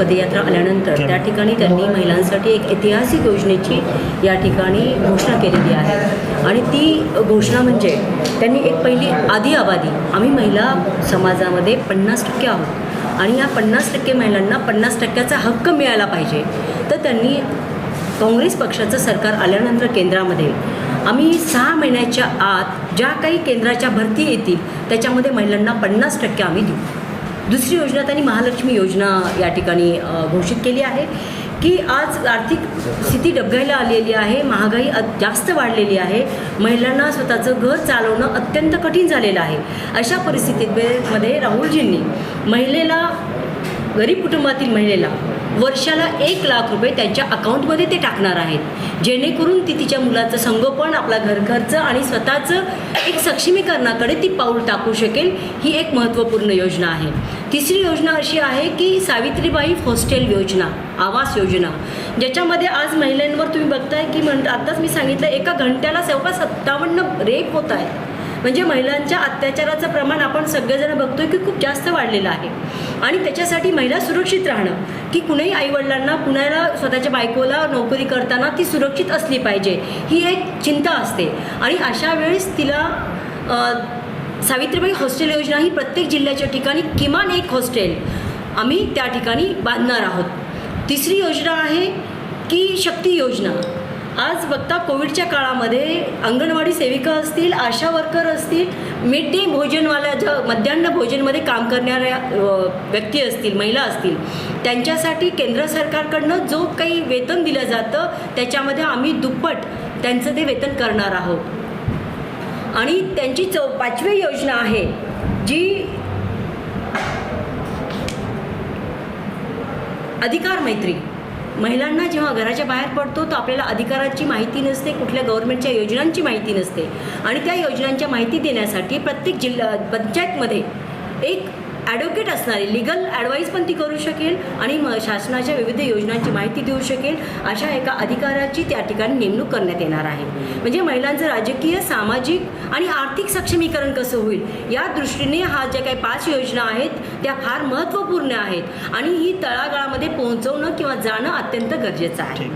पदयात्रा आल्यानंतर त्या ठिकाणी त्यांनी महिलांसाठी एक ऐतिहासिक योजनेची या ठिकाणी घोषणा केलेली आहे. आणि ती घोषणा म्हणजे त्यांनी एक पहिली आधी आबादी आम्ही महिला समाजामध्ये पन्नास टक्के आहोत आणि या पन्नास टक्के महिलांना पन्नास टक्क्याचा हक्क मिळाला पाहिजे. तर त्यांनी काँग्रेस पक्षाचं सरकार आल्यानंतर केंद्रामध्ये आम्ही सहा महिन्याच्या आत ज्या काही केंद्राच्या भरती येतील त्याच्यामध्ये महिलांना पन्नास टक्के आम्ही देऊ. दुसरी योजना त्यांनी महालक्ष्मी योजना या ठिकाणी घोषित केली आहे की आज आर्थिक स्थिती डबघायला आलेली आहे महागाई जास्त वाढलेली आहे महिलांना स्वतःचं घर चालवणं अत्यंत कठीण झालेलं आहे. अशा परिस्थितीमध्ये राहुलजींनी महिलेला गरीब कुटुंबातील महिलेला वर्षाला एक लाख रुपये त्यांच्या अकाउंटमध्ये ते टाकणार आहेत. जेणेकरून ती तिच्या मुलाचं संगोपन आपला घरघरचं आणि स्वतःचं एक सक्षमीकरणाकडे ती पाऊल टाकू शकेल ही एक महत्त्वपूर्ण योजना आहे. तिसरी योजना अशी आहे की सावित्रीबाई हॉस्टेल योजना आवास योजना ज्याच्यामध्ये आज महिलांवर तुम्ही बघताय की म्हण आत्ताच मी सांगितलं एका घंट्याला जवळपास सत्तावन्न रेप होत आहे म्हणजे महिलांच्या अत्याचाराचं प्रमाण आपण सगळेजण बघतोय की खूप जास्त वाढलेलं आहे. आणि त्याच्यासाठी महिला सुरक्षित राहणं की कुणाही आईवडिलांना कुणाला स्वतःच्या बायकोला नोकरी करताना ती सुरक्षित असली पाहिजे ही एक चिंता असते. आणि अशा वेळेस तिला सावित्रीबाई हॉस्टेल योजना ही प्रत्येक जिल्ह्याच्या ठिकाणी किमान एक हॉस्टेल आम्ही त्या ठिकाणी बांधणार आहोत. तिसरी योजना आहे की शक्ती योजना. आज बघता कोविडच्या काळामध्ये अंगणवाडी सेविका असतील आशा वर्कर असतील मिड डे भोजनवाल्या ज्या मध्यान्ह भोजनमध्ये काम करणाऱ्या व्यक्ती असतील महिला असतील त्यांच्यासाठी केंद्र सरकारकडनं जो काही वेतन दिलं जातं त्याच्यामध्ये आम्ही दुप्पट त्यांचं ते वेतन करणार आहोत. आणि त्यांची चौ पाचवी योजना आहे जी अधिकार मैत्री. महिलांना जेव्हा घराच्या बाहेर पडतो तर आपल्याला अधिकाराची माहिती नसते कुठल्या गव्हर्नमेंटच्या योजनांची माहिती नसते. आणि त्या योजनांच्या माहिती देण्यासाठी प्रत्येक जिल्हा पंचायतमध्ये एक ॲडव्होकेट असणारी लिगल ॲडवाईस पण ती करू शकेल आणि म शासनाच्या विविध योजनांची माहिती देऊ शकेल अशा एका अधिकाऱ्याची त्या ठिकाणी नेमणूक करण्यात येणार आहे. म्हणजे महिलांचं राजकीय सामाजिक आणि आर्थिक सक्षमीकरण कसं होईल? या दृष्टीने हा ज्या काही पाच योजना आहेत त्या फार महत्त्वपूर्ण आहेत आणि ही तळागाळामध्ये पोहोचवणं किंवा जाणं अत्यंत गरजेचं आहे.